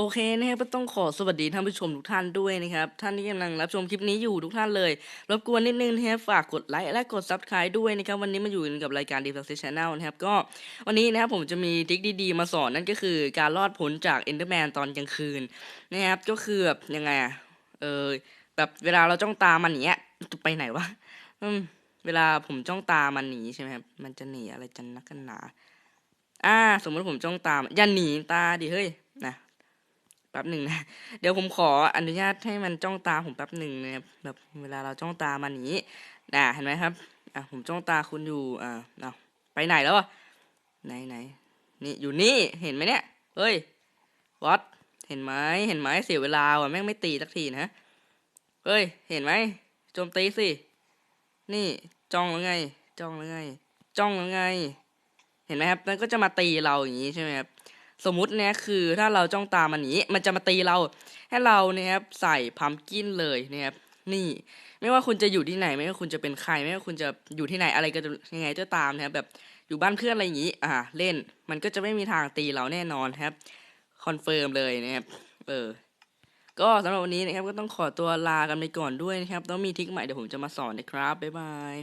โอเคนะครับต้องขอสวัสดีท่านผู้ชมทุกท่านด้วยนะครับ ท่านที่กำลังรับชมคลิปนี้อยู่ทุกท่านเลย รบกวนนิดนึงนะครับฝากกดไลค์และกด subscribe ด้วยนะครับ วันนี้มาอยู่กับรายการ Deep Success Channel นะครับ ก็วันนี้นะครับผมจะมีทริคดีๆ มาสอนนั่นก็คือการรอดพ้นจาก Enderman ตอนกลางคืนนะครับ ก็คือแบบยังไงอะเออแบบเวลาเราจ้องตามันอย่างเนี้ยจะไปไหนวะอืมเวลาผมจ้องตามันหนีใช่ไหมครับมันจะหนีอะไรจันนักกันหนา อ่า สมมติผมจ้องตามนอย่าหนีตาดิเฮ้ย ป๊บหนึ่งนะ เดี๋ยวผมขออนุญาตให้มันจ้องตาผมแป๊บหนึ่งนะครับแบบเวลาเราจ้องตามันนี้นะเห็นไหมครับอะผมจ้องตาคุณอยู่อ่าเอาไปไหนแล้วอะไหนไหนนี่อยู่นี่เห็นไหมเนี่ยเฮ้ยวัดเห็นไหมเห็นไหมเสียเวลาว่ะแม่งไม่ตีสักทีนะเฮ้ยเห็นไหมโจมตีสินี่จ้องแล้วไง จ้องแล้วไง จ้องแล้วไง เห็นไหมครับมันก็จะมาตีเราอย่างนี้ใช่ไหมครับ สมมุติเนี่ยคือถ้าเราจ้องตามันนี้ มันจะมาตีเรา ให้เราเนี่ยครับใส่พัมกินเลยนะครับนี่ ไม่ว่าคุณจะอยู่ที่ไหน ไม่ว่าคุณจะเป็นใคร ไม่ว่าคุณจะอยู่ที่ไหนอะไรก็จะยังไงก็ตามนะครับแบบอยู่บ้านเพื่อนอะไรอย่างนี้ อ่า เล่น มันก็จะไม่มีทางตีเราแน่นอนครับคอนเฟิร์มเลยนะครับเออก็สำหรับวันนี้นะครับก็ต้องขอตัวลากันไปก่อนด้วยนะครับแล้วมีทริคใหม่เดี๋ยวผมจะมาสอนนะครับ บ๊ายบาย